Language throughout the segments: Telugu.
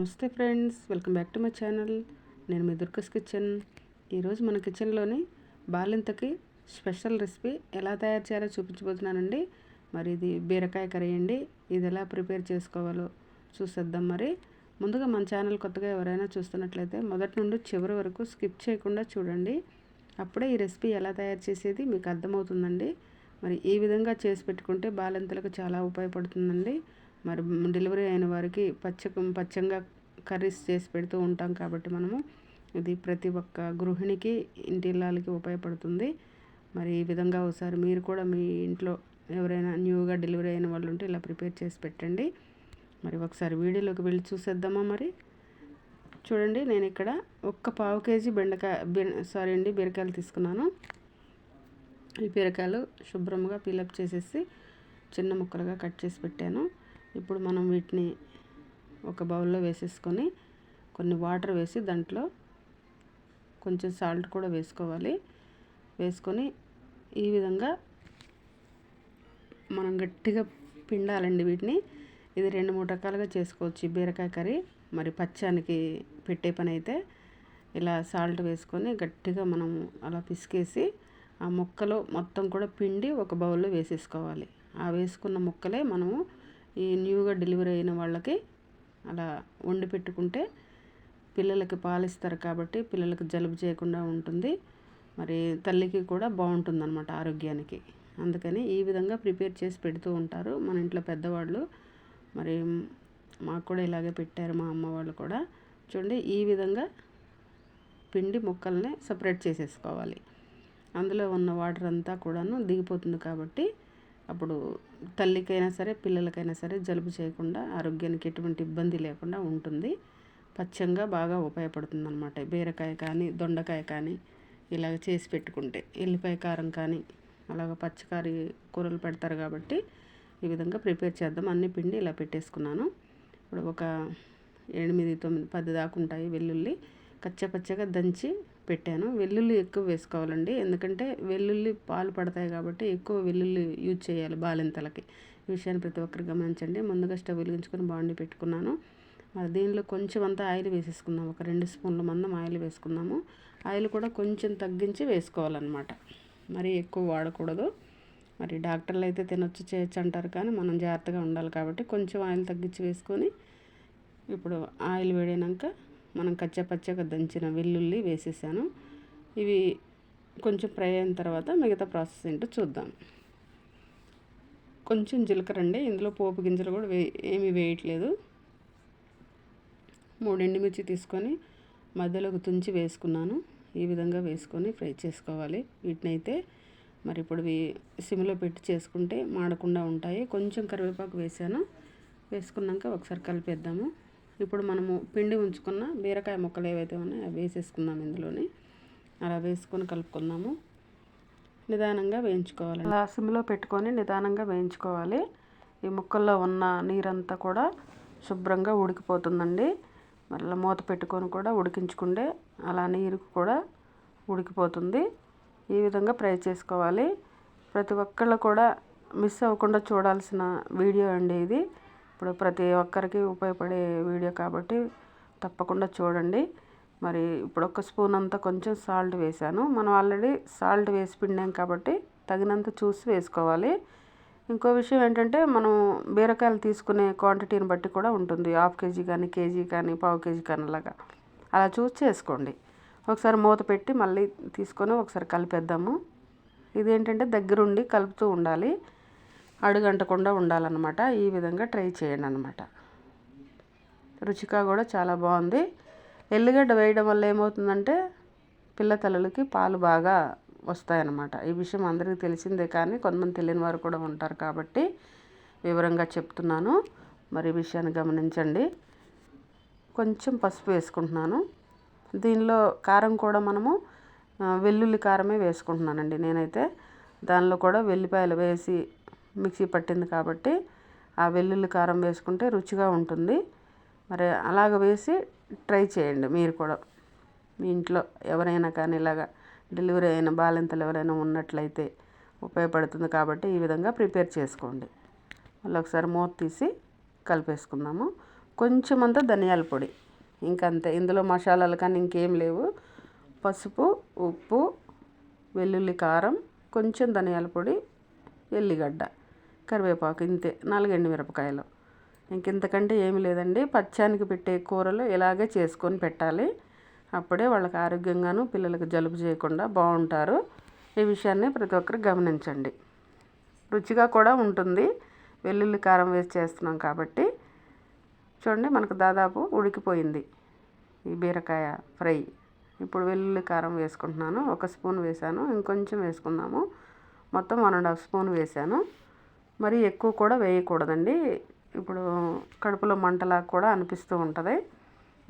నమస్తే friends welcome back to my channel. నేను మీ దుర్గస్ కిచెన్. ఈరోజు మన కిచెన్లోని బాలింతకి స్పెషల్ రెసిపీ ఎలా తయారు చేయాలో చూపించబోతున్నానండి. మరి ఇది బీరకాయ కర్రీ అండి. ఇది ఎలా ప్రిపేర్ చేసుకోవాలో చూసేద్దాం మరి. ముందుగా మన ఛానల్ కొత్తగా ఎవరైనా చూస్తున్నట్లయితే మొదటి నుండి చివరి వరకు స్కిప్ చేయకుండా చూడండి. అప్పుడే ఈ రెసిపీ ఎలా తయారు చేసేది మీకు అర్థమవుతుందండి. మరి ఈ విధంగా చేసి పెట్టుకుంటే బాలింతలకు చాలా ఉపయోగపడుతుందండి. మరి డెలివరీ అయిన వారికి పచ్చ పచ్చంగా కర్రీస్ చేసి పెడుతూ ఉంటాం కాబట్టి మనము. ఇది ప్రతి ఒక్క గృహిణికి ఇంటిళ్ళకి ఉపయోగపడుతుంది. మరి ఈ విధంగా ఒకసారి మీరు కూడా మీ ఇంట్లో ఎవరైనా న్యూగా డెలివరీ అయిన వాళ్ళు ఉంటే ఇలా ప్రిపేర్ చేసి పెట్టండి. మరి ఒకసారి వీడియోలోకి వెళ్ళి చూసేద్దామా మరి? చూడండి నేను ఇక్కడ ఒక్క పావు కేజీ బెండకాయ సారీ అండి బీరకాయలు తీసుకున్నాను. ఈ బీరకాయలు శుభ్రంగా పీలప్ చేసేసి చిన్న ముక్కలుగా కట్ చేసి పెట్టాను. ఇప్పుడు మనం వీటిని ఒక బౌల్లో వేసేసుకొని కొన్ని వాటర్ వేసి దాంట్లో కొంచెం సాల్ట్ కూడా వేసుకోవాలి. వేసుకొని ఈ విధంగా మనం గట్టిగా పిండాలండి వీటిని. ఇది రెండు మూడు రకాలుగా చేసుకోవచ్చు బీరకాయ కర్రీ. మరి పచ్చానికి పెట్టే పని అయితే ఇలా సాల్ట్ వేసుకొని గట్టిగా మనం అలా పిసికేసి ఆ ముక్కలో మొత్తం కూడా పిండి ఒక బౌల్లో వేసేసుకోవాలి. ఆ వేసుకున్న ముక్కలే మనము ఈ న్యూగా డెలివరీ అయిన వాళ్ళకి అలా వండి పెట్టుకుంటే పిల్లలకి పాలిస్తారు కాబట్టి పిల్లలకు జలుబు చేయకుండా ఉంటుంది. మరి తల్లికి కూడా బాగుంటుంది అనమాట ఆరోగ్యానికి. అందుకని ఈ విధంగా ప్రిపేర్ చేసి పెడుతూ ఉంటారు మన ఇంట్లో పెద్దవాళ్ళు. మరి మాకు కూడా ఇలాగే పెట్టారు మా అమ్మ వాళ్ళు కూడా. చూడండి ఈ విధంగా పిండి ముక్కల్ని సపరేట్ చేసేసుకోవాలి. అందులో ఉన్న వాటర్ అంతా కూడాను దిగిపోతుంది కాబట్టి అప్పుడు తల్లికైనా సరే పిల్లలకైనా సరే జలుబు చేయకుండా ఆరోగ్యానికి ఎటువంటి ఇబ్బంది లేకుండా ఉంటుంది. పచ్చంగా బాగా ఉపయోగపడుతుంది అనమాట బీరకాయ కానీ దొండకాయ కానీ ఇలాగ చేసి పెట్టుకుంటే. ఎల్లిపాయ కారం కానీ అలాగ పచ్చకారి కూరలు పెడతారు కాబట్టి ఈ విధంగా ప్రిపేర్ చేద్దాం. అన్ని పిండి ఇలా పెట్టేసుకున్నాను. ఇప్పుడు ఒక ఎనిమిది తొమ్మిది పది దాకా ఉంటాయి వెల్లుల్లి. కచ్చపచ్చగా దంచి పెట్టాను. వెల్లుల్లి ఎక్కువ వేసుకోవాలండి. ఎందుకంటే వెల్లుల్లి పాలు పడతాయి కాబట్టి ఎక్కువ వెల్లుల్లి యూజ్ చేయాలి బాలింతలకి. ఈ విషయాన్ని ప్రతి ఒక్కరు గమనించండి. ముందుగా స్టవ్ వెలిగించుకొని బాండి పెట్టుకున్నాను. మరి దీనిలో కొంచెం అంతా ఆయిల్ వేసేసుకుందాం. ఒక రెండు స్పూన్ల మందం ఆయిల్ వేసుకుందాము. ఆయిల్ కూడా కొంచెం తగ్గించి వేసుకోవాలన్నమాట. మరి ఎక్కువ వాడకూడదు. మరి డాక్టర్లు అయితే తినొచ్చు చేయొచ్చు అంటారు కానీ మనం జాగ్రత్తగా ఉండాలి కాబట్టి కొంచెం ఆయిల్ తగ్గించి వేసుకొని ఇప్పుడు ఆయిల్ వేడినాక మనం కచ్చపచ్చగా దంచిన వెల్లుల్లి వేసేసాను. ఇవి కొంచెం ఫ్రై అయిన తర్వాత మిగతా ప్రాసెస్ ఏంటో చూద్దాం. కొంచెం జీలకర్ర అండి. ఇందులో పోపు గింజలు కూడా వే ఏమీ వేయట్లేదు. మూడు ఎండుమిర్చి తీసుకొని మధ్యలోకి తుంచి వేసుకున్నాను. ఈ విధంగా వేసుకొని ఫ్రై చేసుకోవాలి. వీటిని అయితే మరి ఇప్పుడు సిమ్లో పెట్టి చేసుకుంటే మాడకుండా ఉంటాయి. కొంచెం కరివేపాకు వేసాను. వేసుకున్నాక ఒకసారి కలిపేద్దాము. ఇప్పుడు మనము పిండి ఉంచుకున్న బీరకాయ ముక్కలు ఏవైతే ఉన్నాయో అవి వేసేసుకుందాం ఇందులోని. అలా వేసుకొని కలుపుకుందాము. నిదానంగా వేయించుకోవాలి. అలా సిమ్లో పెట్టుకొని నిదానంగా వేయించుకోవాలి. ఈ ముక్కల్లో ఉన్న నీరంతా కూడా శుభ్రంగా ఉడికిపోతుందండి. మళ్ళీ మూత పెట్టుకొని కూడా ఉడికించుకుంటే అలా నీరు కూడా ఉడికిపోతుంది. ఈ విధంగా ఫ్రై చేసుకోవాలి. ప్రతి ఒక్కళ్ళు కూడా మిస్ అవ్వకుండా చూడాల్సిన వీడియో అండి ఇది. ఇప్పుడు ప్రతి ఒక్కరికి ఉపయోగపడే వీడియో కాబట్టి తప్పకుండా చూడండి. మరి ఇప్పుడు ఒక స్పూన్ అంతా కొంచెం సాల్ట్ వేసాను మనం ఆల్రెడీ సాల్ట్ వేసి పిండాం కాబట్టి తగినంత చూసి వేసుకోవాలి. ఇంకో విషయం ఏంటంటే మనం బీరకాయలు తీసుకునే క్వాంటిటీని బట్టి కూడా ఉంటుంది. హాఫ్ కేజీ కానీ కేజీ కానీ పావు కేజీ కానీ అలాగా. అలా చూసి చేసుకోండి. ఒకసారి మూత పెట్టి మళ్ళీ తీసుకొని ఒకసారి కలిపేద్దాము. ఇదేంటంటే దగ్గరుండి కలుపుతూ ఉండాలి. అడుగంటకుండా ఉండాలన్నమాట. ఈ విధంగా ట్రై చేయండి అనమాట రుచిగా కూడా చాలా బాగుంది. ఎల్లిగడ్డ వేయడం వల్ల ఏమవుతుందంటే పిల్ల పాలు బాగా వస్తాయన్నమాట. ఈ విషయం అందరికీ తెలిసిందే కానీ కొంతమంది తెలియని వారు కూడా ఉంటారు కాబట్టి వివరంగా చెప్తున్నాను. మరి ఈ విషయాన్ని గమనించండి. కొంచెం పసుపు వేసుకుంటున్నాను. దీనిలో కారం కూడా మనము వెల్లుల్లి కారమే వేసుకుంటున్నానండి నేనైతే. దానిలో కూడా వెల్లిపాయలు వేసి మిక్సీ పట్టింది కాబట్టి ఆ వెల్లుల్లి కారం వేసుకుంటే రుచిగా ఉంటుంది. మరి అలాగ వేసి ట్రై చేయండి మీరు కూడా. మీ ఇంట్లో ఎవరైనా కానీ ఇలాగా డెలివరీ అయిన బాలింతలు ఎవరైనా ఉన్నట్లయితే ఉపయోగపడుతుంది కాబట్టి ఈ విధంగా ప్రిపేర్ చేసుకోండి. మళ్ళీ ఒకసారి మూత తీసి కలిపేసుకుందాము. కొంచెం అంతా ధనియాల పొడి. ఇంకంతే. ఇందులో మసాలాలు కానీ ఇంకేం లేవు. పసుపు ఉప్పు వెల్లుల్లి కారం కొంచెం ధనియాల పొడి ఎల్లిగడ్డ. కరివేపాకు ఇంతే నాలుగు ఎండుమిరపకాయలు ఇంకెంతకంటే ఏమి లేదండి. పచ్చానికి పెట్టే కూరలు ఇలాగే చేసుకొని పెట్టాలి. అప్పుడే వాళ్ళకి ఆరోగ్యంగాను పిల్లలకు జలుబు చేయకుండా బాగుంటారు. ఈ విషయాన్ని ప్రతి ఒక్కరు గమనించండి. రుచిగా కూడా ఉంటుంది. వెల్లుల్లి కారం వేసి చేస్తున్నాం కాబట్టి. చూడండి మనకు దాదాపు ఉడికిపోయింది ఈ బీరకాయ ఫ్రై. ఇప్పుడు వెల్లుల్లి కారం వేసుకుంటున్నాను. ఒక స్పూన్ వేసాను ఇంకొంచెం వేసుకుందాము. మొత్తం వన్ అండ్ హాఫ్ స్పూన్ వేసాను మరి ఎక్కువ కూడా వేయకూడదండి. ఇప్పుడు కడుపులో మంటలా కూడా అనిపిస్తూ ఉంటుంది.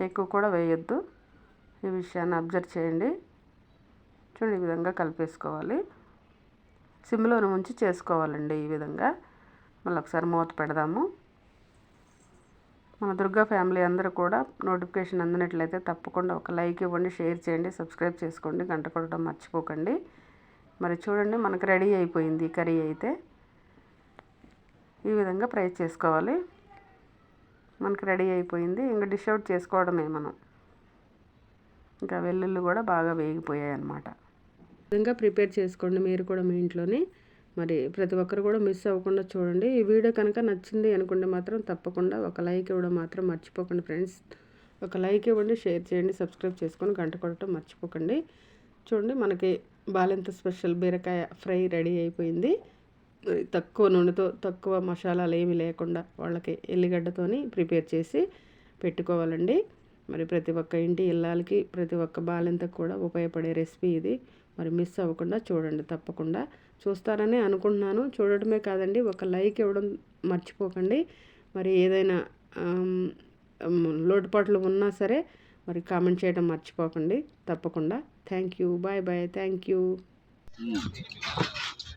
ఎక్కువ కూడా వేయొద్దు. ఈ విషయాన్ని అబ్జర్వ్ చేయండి. చూడండి ఈ విధంగా కలిపేసుకోవాలి. సిమ్లోని ఉంచి చేసుకోవాలండి ఈ విధంగా. మళ్ళీ ఒకసారి మూత పెడదాము. మన దుర్గా ఫ్యామిలీ అందరూ కూడా నోటిఫికేషన్ అందినట్లయితే తప్పకుండా ఒక లైక్ ఇవ్వండి షేర్ చేయండి సబ్స్క్రైబ్ చేసుకోండి గంట కొట్టడం మర్చిపోకండి. మరి చూడండి మనకు రెడీ అయిపోయింది కర్రీ అయితే. ఈ విధంగా ఫ్రై చేసుకోవాలి. మనకు రెడీ అయిపోయింది. ఇంకా డిష్ అవుట్ చేసుకోవడమే మనం. ఇంకా వెల్లుల్లి కూడా బాగా వేగిపోయాయి అన్నమాట. విధంగా ప్రిపేర్ చేసుకోండి మీరు కూడా మీ ఇంట్లోని. మరి ప్రతి ఒక్కరు కూడా మిస్ అవ్వకుండా చూడండి. ఈ వీడియో కనుక నచ్చింది అనుకుంటే మాత్రం తప్పకుండా ఒక లైక్ ఇవ్వడం మాత్రం మర్చిపోకండి ఫ్రెండ్స్. ఒక లైక్ ఇవ్వండి షేర్ చేయండి సబ్స్క్రైబ్ చేసుకొని గంట కొట్టడం మర్చిపోకండి. చూడండి మనకి బాలెంత స్పెషల్ బీరకాయ ఫ్రై రెడీ అయిపోయింది. తక్కువ నూనెతో తక్కువ మసాలాలు ఏమి లేకుండా వాళ్ళకి ఎల్లిగడ్డతోని ప్రిపేర్ చేసి పెట్టుకోవాలండి. మరి ప్రతి ఒక్క ఇంటి ఇల్లాలకి ప్రతి ఒక్క బాలింతకు కూడా ఉపయోగపడే రెసిపీ ఇది. మరి మిస్ అవ్వకుండా చూడండి తప్పకుండా. చూస్తారని అనుకుంటున్నాను. చూడటమే కాదండి ఒక లైక్ ఇవ్వడం మర్చిపోకండి. మరి ఏదైనా లోటుపాట్లు ఉన్నా సరే మరి కామెంట్ చేయడం మర్చిపోకండి తప్పకుండా. Thank you. Bye bye. Thank you.